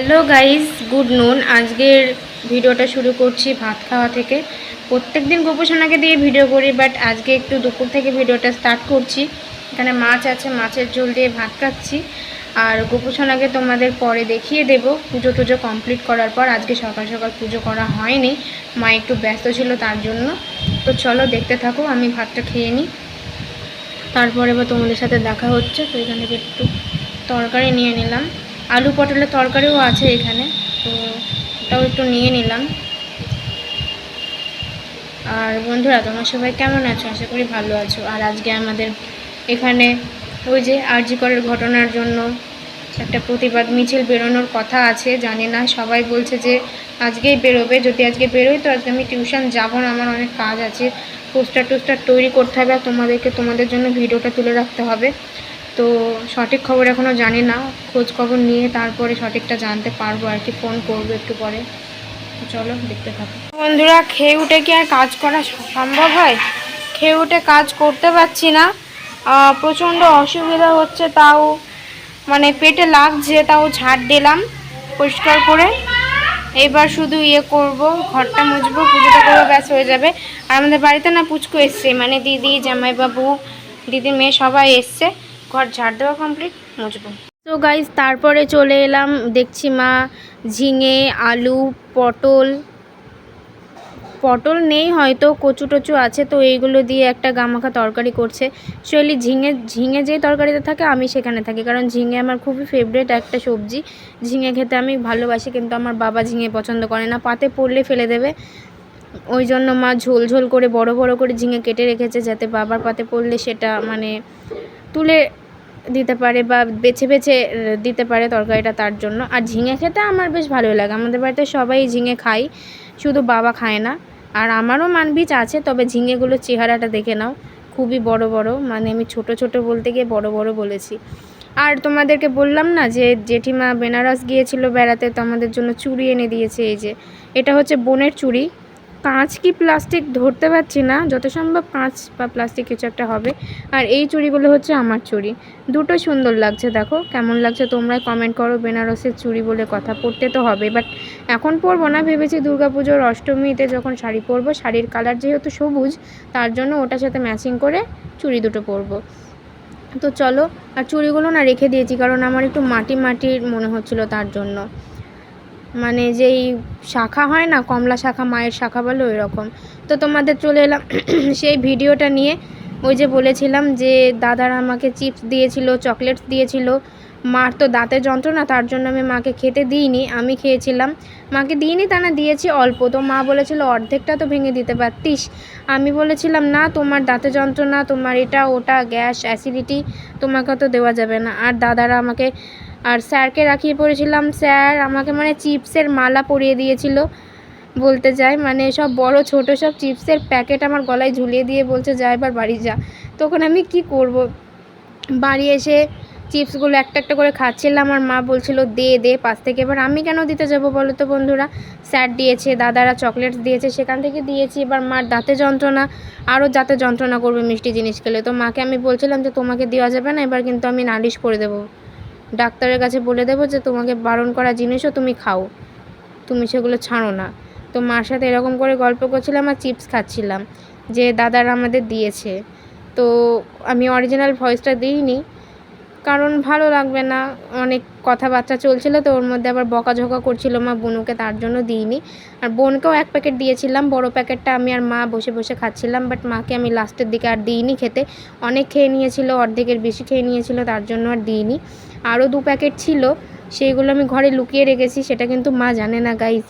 Hello guys, good নুন। আজকের ভিডিওটা শুরু করছি ভাত খাওয়া থেকে। প্রত্যেক দিন গোপোষণাকে দিয়ে ভিডিও করি, বাট আজকে একটু দুপুর থেকে ভিডিওটা স্টার্ট করছি। এখানে মাছ আছে, মাছের ঝোল দিয়ে ভাত খাচ্ছি। আর গোপোষণাকে তোমাদের পরে দেখিয়ে দেব। পুজো টুজো কমপ্লিট করার পর আজকে সকাল সকাল পুজো করা হয়নি। মা একটু ব্যস্ত ছিল তার জন্য। তো চলো দেখতে থাকো, আমি ভাতটা খেয়ে নিই। তারপরে বা তোমাদের সাথে দেখা হচ্ছে। তো এখান থেকে একটু তরকারি নিয়ে নিলাম। আলু পটলের তরকারিও আছে এখানে, তো ওটাও একটু নিয়ে নিলাম। আর বন্ধুরা, তোমরা সবাই কেমন আছো? আশা করি ভালো আছো। আর আজকে আমাদের এখানে ওই যে আরজি করের ঘটনার জন্য একটা প্রতিবাদ মিছিল বেরোনোর কথা আছে, জানি না, সবাই বলছে যে আজকেই বেরোবে। যদি আজকে বেরোই, তো আজকে আমি টিউশন যাব না, আমার অনেক কাজ আছে। পোস্টার টোস্টার তৈরি করতে হবে আর তোমাদেরকে, তোমাদের জন্য ভিডিওটা তুলে রাখতে হবে। তো সঠিক খবর এখনও জানি না। খোঁজ খবর নিয়ে তারপরে সঠিকটা জানতে পারব আর কি। ফোন করব একটু পরে। চলো, দেখতে থাকো। বন্ধুরা, খেয়ে উঠে কি আর কাজ করা সম্ভব হয়? খেয়ে উঠে কাজ করতে পারছি না। প্রচণ্ড অসুবিধা হচ্ছে তাও। মানে পেটে লাগছে, তাও ঝাড় দিলাম পরিষ্কার করে। এবার শুধু ইয়ে করব, ঘরটা মুছবো, পুজোটা করব, ব্যাস হয়ে যাবে। আর আমাদের বাড়িতে না পুচকু এসছে মানে দিদি, জামাইবাবু, দিদির মেয়ে সবাই এসছে। ঘর ঝাড় দেওয়া কমপ্লিট মুছবো। তো গাইজ তারপরে চলে এলাম, দেখছি মা, ঝিঙে, আলু, পটল। পটল নেই হয়তো, কচু টচু আছে, তো এইগুলো দিয়ে একটা গামাখা তরকারি করছে। অ্যাকচুয়ালি ঝিঙে ঝিঙে যে তরকারিতে থাকে, আমি সেখানে থাকি, কারণ ঝিঙে আমার খুবই ফেভারেট একটা সবজি। ঝিঙে খেতে আমি ভালোবাসি, কিন্তু আমার বাবা ঝিঙে পছন্দ করে না, পাতে পড়লে ফেলে দেবে। ওই জন্য মা ঝোল ঝোল করে, বড় বড় করে ঝিঙে কেটে রেখেছে, যাতে বাবার পাতে পড়লে সেটা মানে তুলে দিতে পারে বা বেছে বেছে দিতে পারে তরকারিটা তার জন্য। আর ঝিঙে খেতে আমার বেশ ভালোই লাগে। আমাদের বাড়িতে সবাই ঝিঙে খাই শুধু বাবা খায় না। আর আমারও মানবীজ আছে, তবে ঝিঙেগুলোর চেহারাটা দেখে নাও। খুবই বড় বড়। মানে আমি ছোট ছোট বলতে গিয়ে বড় বড় বলেছি। আর তোমাদেরকে বললাম না যে, জেঠিমা বেনারস গিয়েছিল বেড়াতে, তো আমাদের জন্য চুড়ি এনে দিয়েছে এই যে। এটা হচ্ছে বোনের চুড়ি। কাঁচ কি প্লাস্টিক ধরতে পারছি না যত সম্ভব কাঁচ বা প্লাস্টিক কিছু একটা হবে। আর এই চুড়িগুলো হচ্ছে আমার চুড়ি। দুটো সুন্দর লাগছে, দেখো কেমন লাগছে। তোমরা কমেন্ট করো, বেনারসের চুড়ি বলে কথা পরতে তো হবে। বাট এখন পরবো না, ভেবেছি দুর্গাপুজোর অষ্টমীতে যখন শাড়ি পরবো, শাড়ির কালার যেহেতু সবুজ, তার জন্য ওটার সাথে ম্যাচিং করে চুড়ি দুটো পরবো। তো চলো, আর চুড়িগুলো না রেখে দিয়েছি, কারণ আমার একটু মাটি মাটির মনে হচ্ছিল তার জন্য। মানে যেই শাখা হয় না, কমলা শাখা, মায়ের শাখা বলে ওই রকম। তো তোমাদের চলে এলাম, সেই ভিডিওটা নিয়ে। ওই যে বলেছিলাম যে দাদারা আমাকে চিপস দিয়েছিল, চকলেটস দিয়েছিল। মার তো দাঁতের যন্ত্রণা, তার জন্য আমি মাকে খেতে দিইনি, আমি খেয়েছিলাম। মাকে দিইনি তা না, দিয়েছি অল্প। তো মা বলেছিল, অর্ধেকটা তো ভেঙে দিতে পারতিস। আমি বলেছিলাম, না, তোমার দাঁতে যন্ত্রণা, তোমার এটা, ওটা, গ্যাস, অ্যাসিডিটি, তোমাকে তো দেওয়া যাবে না। আর দাদারা আমাকে আর স্যারকে রাখিয়ে পড়েছিলাম। স্যার আমাকে মানে চিপসের মালা পরিয়ে দিয়েছিল বলতে যাই মানে সব বড়, ছোট সব চিপসের প্যাকেট আমার গলায় ঝুলিয়ে দিয়ে বলছে, যা এবার বাড়ি যা। তখন আমি কি করব? বাড়ি এসে চিপসগুলো একটা একটা করে খাচ্ছিলাম। আর মা বলছিল, দে দে, পাশ থেকে। এবার আমি কেন দিতে যাব বলো তো বন্ধুরা? স্যার দিয়েছে, দাদারা চকলেটস দিয়েছে, সেখান থেকে দিয়েছি। এবার মার দাঁতে যন্ত্রণা, আরও দাঁতে যন্ত্রণা করবে মিষ্টি জিনিস খেলে। তো মাকে আমি বলছিলাম যে, তোমাকে দেওয়া যাবে না, এবার কিন্তু আমি নালিশ করে দেবো। ডাক্তারের কাছে বলে দেবো যে, তোমাকে বারণ করা জিনিসও তুমি খাও। তুমি সেগুলো ছাড়ো না। তো মার সাথে এরকম করে গল্প করছিলাম আর চিপস খাচ্ছিলাম, যে দাদারা আমাদের দিয়েছে। তো আমি অরিজিনাল ভয়েসটা দিইনি কারণ ভালো লাগবে না। অনেক কথাবার্তা চলছিল তো, ওর মধ্যে আবার বকাঝকা করছিল, মা বোনুকে তার জন্য দিইনি। আর বোনকেও এক প্যাকেট দিয়েছিলাম, বড় প্যাকেটটা আমি আর মা বসে বসে খাচ্ছিলাম বাট মাকে আমি লাস্টের দিকে আর দিইনি খেতে। অনেক খেয়ে নিয়েছিল, অর্ধেকের বেশি খেয়ে নিয়েছিল, তার জন্য আর দিইনি। আরও দু প্যাকেট ছিল, সেইগুলো আমি ঘরে লুকিয়ে রেখেছি, সেটা কিন্তু মা জানে না গাইজ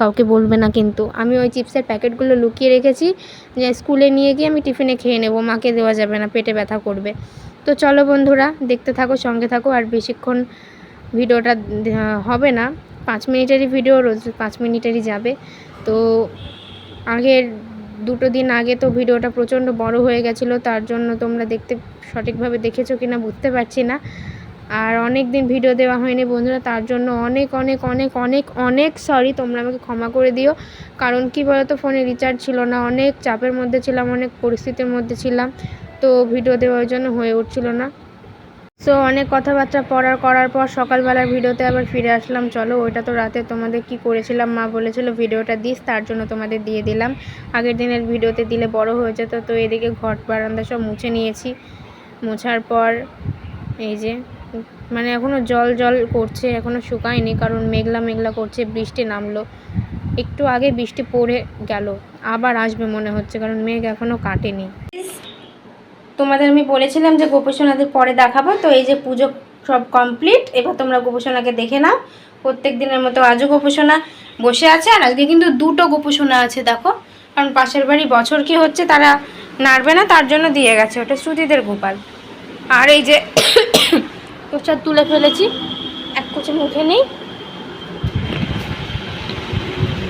কাউকে বলবে না কিন্তু। আমি ওই চিপসের প্যাকেটগুলো লুকিয়ে রেখেছি যে স্কুলে নিয়ে গিয়ে আমি টিফিনে খেয়ে নেব, মাকে দেওয়া যাবে না, পেটে ব্যথা করবে। তো চলো বন্ধুরা, দেখতে থাকো, সঙ্গে থাকো, আর বেশিক্ষণ ভিডিওটা হবে না। পাঁচ মিনিটেরই ভিডিও, রোজ পাঁচ মিনিটেরই যাবে। তো আগের দুটো দিন আগে তো ভিডিওটা প্রচণ্ড বড় হয়ে গেছিল, তার জন্য তোমরা দেখতে সঠিকভাবে দেখেছ কি না বুঝতে পারছি না। আর অনেক দিন ভিডিও দেওয়া হয়নি বন্ধুরা, তার জন্য অনেক অনেক অনেক অনেক অনেক সরি তোমরা আমাকে ক্ষমা করে দিও। কারণ কি বলতো ফোনে রিচার্জ ছিল না, অনেক চাপের মধ্যে ছিলাম, অনেক পরিস্থিতির মধ্যে ছিলাম, তো ভিডিও দেওয়ার জন্য হয়ে উঠছিল না। সো অনেক কথাবার্তা পড়ার, করার পর সকালবেলার ভিডিওতে আবার ফিরে আসলাম। চলো, ওইটা তো রাতে তোমাদের কি করেছিলাম, মা বলেছিল ভিডিওটা দিস, তার জন্য তোমাদের দিয়ে দিলাম। আগের দিনের ভিডিওতে দিলে বড় হয়ে যেত, তো এদিকে ঘট বারান্দা সব মুছে নিয়েছি। মোছার পর, এই যে মানে এখনও জল জল করছে এখনও শুকায়নি কারণ মেঘলা মেঘলা করছে, বৃষ্টি নামলো। একটু আগে বৃষ্টি পড়ে গেল, আবার আসবে মনে হচ্ছে কারণ মেঘ এখনও কাটেনি। তোমাদের আমি বলেছিলাম যে গোপোষণাদের পরে দেখাবো, তো এই যে পুজো সব কমপ্লিট, এবার তোমরা গোপোষণাকে দেখে নাও। প্রত্যেক দিনের মতো আজও গোপোষণা বসে আছে, আর আজকে কিন্তু দুটো গোপোষণা আছে, দেখো। কারণ পাশের বাড়ি বছর কি হচ্ছে তারা নাড়বে না, তার জন্য দিয়ে গেছে, ওটা শ্রুতিদের গোপাল। আর এই যে প্রসাদ তুলে ফেলেছি। এক কুচি মুখে নেই।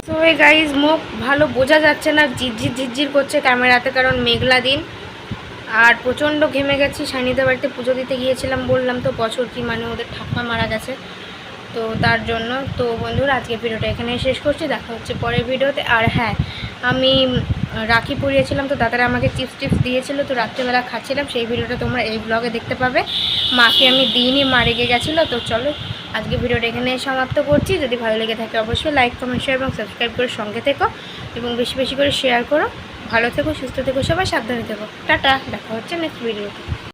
তো এই গাইজ মুখ ভালো বোঝা যাচ্ছে না, ঝিরঝির ঝিরঝির করছে ক্যামেরাতে, কারণ মেঘলা দিন। আর প্রচণ্ড ঘেমে গেছি, সানিদের বাড়িতে পুজো দিতে গিয়েছিলাম, বললাম তো বছর কি মানে ওদের ঠাকুমা মারা গেছে। তো তার জন্য, তো বন্ধুরা আজকে ভিডিওটা এখানে শেষ করছি, দেখা হচ্ছে পরের ভিডিওতে। আর হ্যাঁ আমি রাখি পরিয়েছিলাম, তো দাদারা আমাকে চিপস টিপস দিয়েছিল, তো রাত্রেবেলা খাচ্ছিলাম। সেই ভিডিওটা তোমরা এই ব্লগে দেখতে পাবে। মাকে আমি দিনই মারে রেগে গেছিল, তো চলো আজকে ভিডিওটা এখানে সমাপ্ত করছি। যদি ভালো লেগে থাকে অবশ্যই লাইক কমেন্ট শেয়ার এবং সাবস্ক্রাইব করে সঙ্গে থেকো এবং বেশি বেশি করে শেয়ার করো। ভালো থেকো, সুস্থ থেকো, সবাই সাবধানে থেকো। টাটা, দেখা হচ্ছে নেক্সট ভিডিওতে